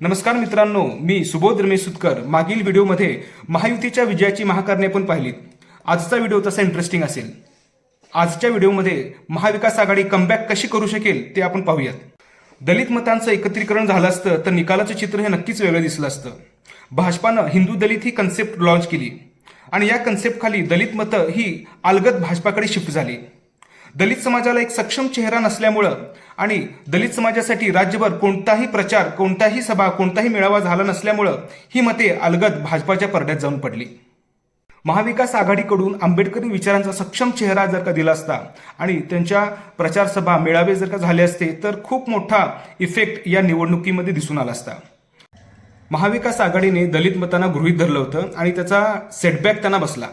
नमस्कार मित्रांनो मी सुबोध रमेश सुतकर मागील व्हिडिओमध्ये महायुतीच्या विजयाची महाकारणे पण पाहिलीत. आजचा व्हिडिओ तसा इंटरेस्टिंग असेल. आजच्या व्हिडिओमध्ये महाविकास आघाडी कमबॅक कशी करू शकेल ते आपण पाहूयात. दलित मतांचं एकत्रीकरण झालं असतं तर निकालाचं चित्र हे नक्कीच वेगळं दिसलं असतं. भाजपानं हिंदू दलित ही कन्सेप्ट लॉन्च केली. आणि या कन्सेप्टखाली दलित मतं ही अलगत भाजपाकडे शिफ्ट झाली. दलित समाजाला एक सक्षम चेहरा नसल्यामुळं आणि दलित समाजासाठी राज्यभर कोणताही प्रचार कोणताही सभा कोणताही मेळावा झाला नसल्यामुळं ही मते अलगद भाजपाच्या परड्यात जाऊन पडली. महाविकास आघाडीकडून आंबेडकरी विचारांचा सक्षम चेहरा जर का दिला असता आणि त्यांच्या प्रचारसभा मेळावे जर का झाले असते तर खूप मोठा इफेक्ट या निवडणुकीमध्ये दिसून आला असता. महाविकास आघाडीने दलित मतांना गृहीत धरलं होतं आणि त्याचा सेटबॅक त्यांना बसला.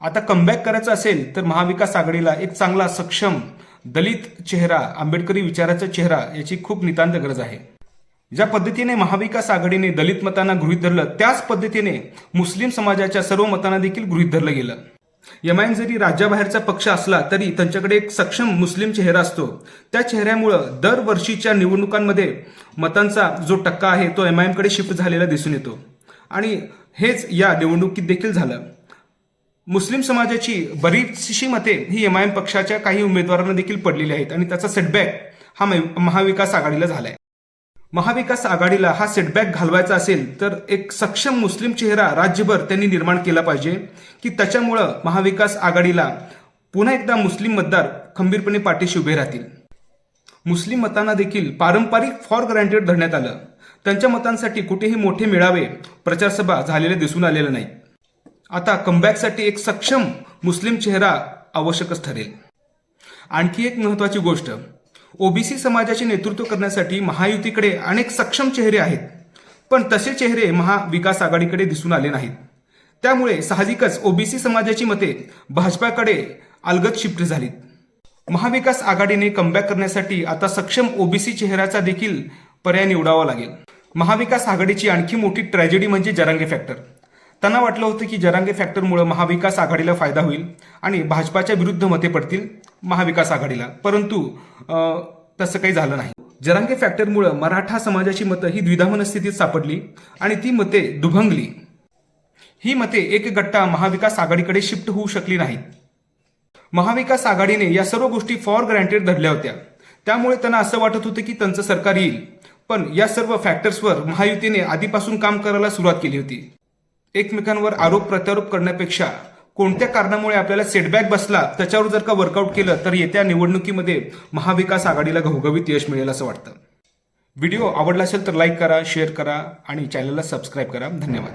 आता कमबॅक करायचं असेल तर महाविकास आघाडीला एक चांगला सक्षम दलित चेहरा आंबेडकरी विचाराचा चेहरा याची खूप नितांत गरज आहे. ज्या पद्धतीने महाविकास आघाडीने दलित मतांना गृहीत धरलं त्याच पद्धतीने मुस्लिम समाजाच्या सर्व मतांना देखील गृहीत धरलं गेलं. एम जरी राज्याबाहेरचा पक्ष असला तरी त्यांच्याकडे एक सक्षम मुस्लिम चेहरा असतो. त्या चेहऱ्यामुळं दरवर्षीच्या निवडणुकांमध्ये मतांचा जो टक्का आहे तो एम आय एमकडे शिफ्ट झालेला दिसून येतो. आणि हेच या निवडणुकीत देखील झालं. मुस्लिम समाजाची बरीचशी मते ही एम आय एम पक्षाच्या काही उमेदवारांना देखील पडलेली आहेत आणि त्याचा सेटबॅक हा मै- महाविकास आघाडीला झालाय. महाविकास आघाडीला हा सेटबॅक घालवायचा असेल तर एक सक्षम मुस्लिम चेहरा राज्यभर त्यांनी निर्माण केला पाहिजे की त्याच्यामुळं महाविकास आघाडीला पुन्हा एकदा मुस्लिम मतदार खंबीरपणे पाठीशी उभे राहतील. मुस्लिम मतांना देखील पारंपरिक फॉर ग्रँटेड धरण्यात आलं. त्यांच्या मतांसाठी कुठेही मोठे मेळावे प्रचारसभा झालेले दिसून आलेले नाहीत. आता कमबॅकसाठी एक सक्षम मुस्लिम चेहरा आवश्यकच ठरेल. आणखी एक महत्वाची गोष्ट ओबीसी समाजाचे नेतृत्व करण्यासाठी महायुतीकडे अनेक सक्षम चेहरे आहेत पण तसे चेहरे महाविकास आघाडीकडे दिसून आले नाहीत. त्यामुळे साहजिकच ओबीसी समाजाची मते भाजपाकडे अलगत शिफ्ट झालीत. महाविकास आघाडीने कमबॅक करण्यासाठी आता सक्षम ओबीसी चेहऱ्याचा देखील पर्याय निवडावा लागेल. महाविकास आघाडीची आणखी मोठी ट्रॅजेडी म्हणजे जरांगे फॅक्टर त्यांना वाटलं होतं की जरांगे फॅक्टरमुळे महाविकास आघाडीला फायदा होईल आणि भाजपाच्या विरुद्ध मते पडतील महाविकास आघाडीला. परंतु तसं काही झालं नाही. जरांगे फॅक्टरमुळे मराठा समाजाची मतं ही द्विधा मनस्थितीत सापडली आणि ती मते दुभंगली. ही मते एक गट्टा महाविकास आघाडीकडे शिफ्ट होऊ शकली नाहीत. महाविकास आघाडीने या सर्व गोष्टी फॉर ग्रँटेड धरल्या होत्या. त्यामुळे त्यांना असं वाटत होतं की त्यांचं सरकार येईल. पण या सर्व फॅक्टर्सवर महायुतीने आधीपासून काम करायला सुरुवात केली होती. एकमेकांवर आरोप प्रत्यारोप करण्यापेक्षा कोणत्या कारणामुळे आपल्याला सेटबॅक बसला त्याच्यावर जर का वर्कआउट केलं तर येत्या निवडणुकीमध्ये महाविकास आघाडीला घवघवीत यश मिळेल असं वाटतं. व्हिडिओ आवडला असेल तर लाईक करा शेअर करा आणि चॅनलला सबस्क्राईब करा. धन्यवाद.